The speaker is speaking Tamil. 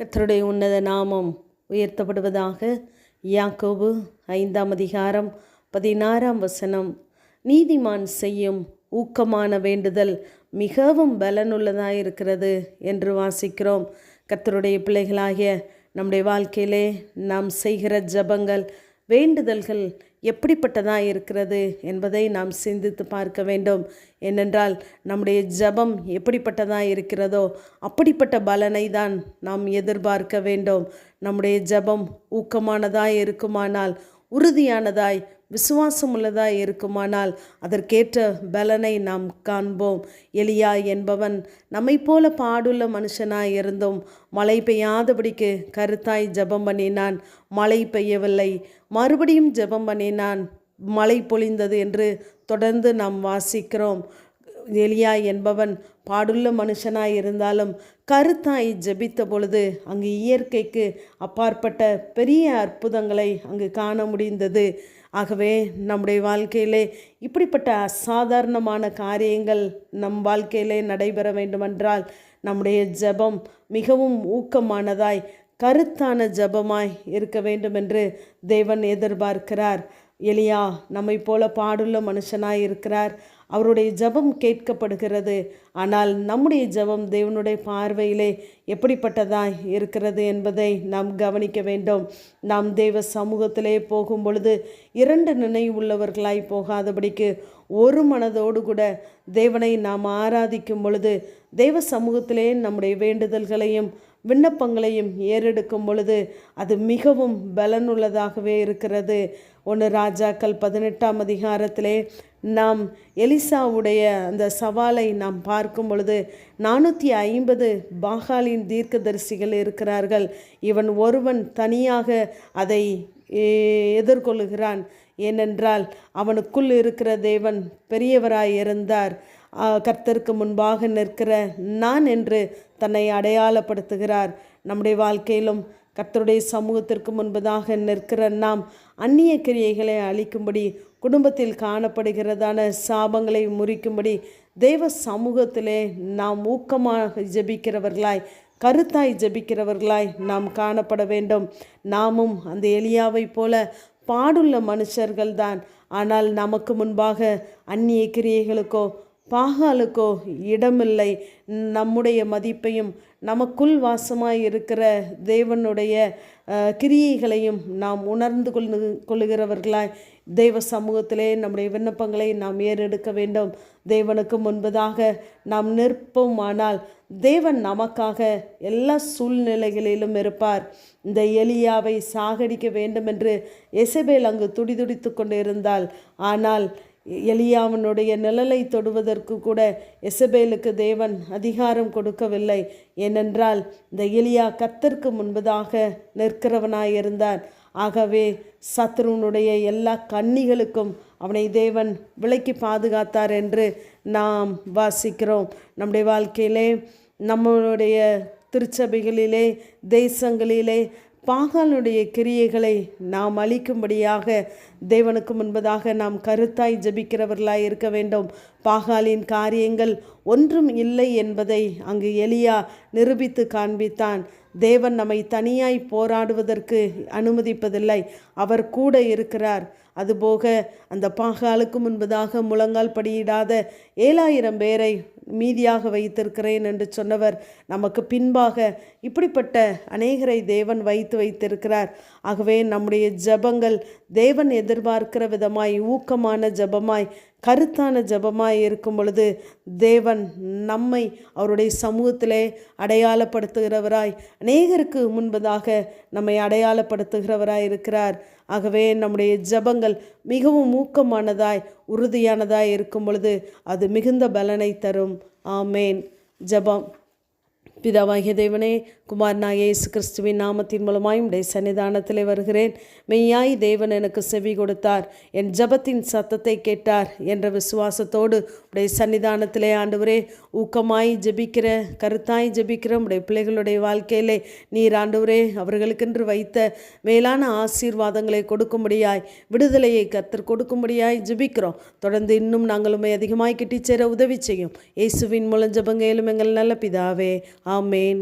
கத்தருடைய உன்னத நாமம் உயர்த்தப்படுவதாக யாக்கோபு ஐந்தாம் அதிகாரம் பதினாறாம் வசனம். நீதிமான் செய்யும் ஊக்கமான வேண்டுதல் மிகவும் பலனுள்ளதாக இருக்கிறது என்று வாசிக்கிறோம். கத்தருடைய பிள்ளைகளாகிய நம்முடைய வாழ்க்கையிலே நாம் செய்கிற ஜபங்கள் வேண்டுதல்கள் எப்படிப்பட்டதாக இருக்கிறது என்பதை நாம் சிந்தித்து பார்க்க வேண்டும். ஏனென்றால் நம்முடைய ஜபம் எப்படிப்பட்டதாக இருக்கிறதோ அப்படிப்பட்ட பலனை தான் நாம் எதிர்பார்க்க வேண்டும். நம்முடைய ஜபம் ஊக்கமானதாய் இருக்குமானால் உறுதியானதாய் விசுவாசம் உள்ளதாய் இருக்குமானால் அதற்கேற்ற பலனை நாம் காண்போம். எலியா என்பவன் நம்மை போல பாடுள்ள மனுஷனாய் இருந்தும் மழை பெய்யாதபடிக்கு கருத்தாய் ஜபம் பண்ணினான். மழை பெய்யவில்லை. மறுபடியும் ஜபம் பண்ணினான். மழை பொழிந்தது என்று தொடர்ந்து நாம் வாசிக்கிறோம். எலியா என்பவன் பாடுள்ள மனுஷனாய் இருந்தாலும் கருத்தாய் ஜெபித்த பொழுது அங்கு இயற்கைக்கு அப்பாற்பட்ட பெரிய அற்புதங்களை அங்கு காண முடிந்தது. ஆகவே நம்முடைய வாழ்க்கையிலே இப்படிப்பட்ட அசாதாரணமான காரியங்கள் நம் வாழ்க்கையிலே நடைபெற வேண்டுமென்றால் நம்முடைய ஜெபம் மிகவும் ஊக்கமானதாய் கருத்தான ஜபமாய் இருக்க வேண்டும் என்று தேவன் எதிர்பார்க்கிறார். எலியா நம்மை போல பாடுள்ள மனுஷனாய் இருக்கிறார். அவருடைய ஜபம் கேட்கப்படுகிறது. ஆனால் நம்முடைய ஜபம் தேவனுடைய பார்வையிலே எப்படிப்பட்டதாய் இருக்கிறது என்பதை நாம் கவனிக்க வேண்டும். நாம் தேவ சமூகத்திலே போகும் பொழுது இரண்டு நினைவுள்ளவர்களாய் போகாதபடிக்கு ஒரு மனதோடு கூட தேவனை நாம் ஆராதிக்கும் பொழுது தேவ சமூகத்திலே நம்முடைய வேண்டுதல்களையும் விண்ணப்பங்களையும் ஏறெடுக்கும் பொழுது அது மிகவும் பலனுள்ளதாகவே இருக்கிறது. ஒன்று ராஜாக்கள் பதினெட்டாம் அதிகாரத்திலே நாம் எலிசாவுடைய அந்த சவாலை நாம் பார்க்கும் பொழுது நானூற்றி ஐம்பது பாகாலின் தீர்க்கதரிசிகள் இருக்கிறார்கள். இவன் ஒருவன் தனியாக அதை எதிர்கொள்கிறான் ஏனென்றால் அவனுக்குள் இருக்கிற தேவன் பெரியவராய் இருந்தார். கர்த்தருக்கு முன்பாக நிற்கிற நான் என்று தன்னை அடையாளப்படுத்துகிறார். நம்முடைய வாழ்க்கையிலும் கர்த்தருடைய சமூகத்திற்கு முன்பதாக நிற்கிற நாம் அந்நிய கிரியைகளை அழிக்கும்படி குடும்பத்தில் காணப்படுகிறதான சாபங்களை முறிக்கும்படி தெய்வ சமூகத்திலே நாம் ஊக்கமாக ஜெபிக்கிறவர்களாய் கருத்தாய் ஜெபிக்கிறவர்களாய் நாம் காணப்பட வேண்டும். நாமும் அந்த எலியாவை போல பாடுள்ள மனுஷர்கள்தான். ஆனால் நமக்கு முன்பாக அந்நிய கிரியைகளுக்கோ பாகாலுக்கோ இடமில்லை. நம்முடைய மதிப்பையும் நமக்குள் வாசமாய் இருக்கிற தேவனுடைய கிரியைகளையும் நாம் உணர்ந்து கொள்ளு கொள்ளுகிறவர்களாய் தெய்வ சமூகத்திலே நம்முடைய விண்ணப்பங்களை நாம் ஏறெடுக்க வேண்டும். தேவனுக்கு முன்பதாக நாம் நிற்போம் ஆனால் தேவன் நமக்காக எல்லா சூழ்நிலைகளிலும் இருப்பார். இந்த எலியாவை சாகடிக்க வேண்டும் என்று எசபேல் அங்கு துடிதுடித்து கொண்டு இருந்தால் ஆனால் எலியாவனுடைய நிழலை தொடுவதற்கு கூட எசபேலுக்கு தேவன் அதிகாரம் கொடுக்கவில்லை. ஏனென்றால் இந்த எலியா கத்திற்கு முன்பதாக நிற்கிறவனாயிருந்தான். ஆகவே சத்ருவனுடைய எல்லா கன்னிகளுக்கும் அவனை தேவன் விலைக்கு பாதுகாத்தார் என்று நாம் வாசிக்கிறோம். நம்முடைய வாழ்க்கையிலே நம்மளுடைய திருச்சபைகளிலே தேசங்களிலே பாகாலுடைய கிரியைகளை நாம் அளிக்கும்படியாக தேவனுக்கு முன்பதாக நாம் கருத்தாய் ஜபிக்கிறவர்களாய் இருக்க வேண்டும். பாகாலின் காரியங்கள் ஒன்றும் இல்லை என்பதை அங்கு எலியா நிரூபித்து காண்பித்தான். தேவன் நம்மை தனியாய் போராடுவதற்கு அனுமதிப்பதில்லை. அவர் கூட இருக்கிறார். அதுபோக அந்த பாகாலுக்கு முன்பதாக முழங்கால் படியிடாத ஏழாயிரம் பேரை மீதியாக வைத்திருக்கிறேன் என்று சொன்னவர் நமக்கு பின்பாக இப்படிப்பட்ட அநேகரை தேவன் வைத்து வைத்திருக்கிறார். ஆகவே நம்முடைய ஜபங்கள் தேவன் எதிர்பார்க்கிற விதமாய் ஊக்கமான ஜபமாய் கருத்தான ஜபமாக இருக்கும் பொழுது தேவன் நம்மை அவருடைய சமூகத்திலே அடையாளப்படுத்துகிறவராய் அநேகருக்கு முன்பதாக நம்மை அடையாளப்படுத்துகிறவராய் இருக்கிறார். ஆகவே நம்முடைய ஜபங்கள் மிகவும் ஊக்கமானதாய் உறுதியானதாய் இருக்கும் பொழுது அது மிகுந்த பலனை தரும். ஆமேன். ஜபம். பிதாவாகிய தேவனே குமாரனாக இயேசு கிறிஸ்துவின் நாமத்தின் மூலமாய் உடைய சன்னிதானத்திலே வருகிறேன். மெய்யாய் தேவன் எனக்கு செவி கொடுத்தார். என் ஜபத்தின் சத்தத்தை கேட்டார் என்ற விசுவாசத்தோடு உடைய சன்னிதானத்திலே ஆண்டவரே ஊக்கமாய் ஜபிக்கிற கருத்தாய் ஜபிக்கிற உடைய பிள்ளைகளுடைய வாழ்க்கையிலே நீர் ஆண்டவரே அவர்களுக்கென்று வைத்த மேலான ஆசீர்வாதங்களை கொடுக்கும்படியாய் விடுதலையை கத்தர் கொடுக்கும்படியாய் ஜபிக்கிறோம். தொடர்ந்து இன்னும் நாங்களுமே அதிகமாய் கிட்டிச்சேர உதவி செய்யும். இயேசுவின் மூலம் ஜபங்கையிலும் எங்கள் நல்ல பிதாவே ஆமேன்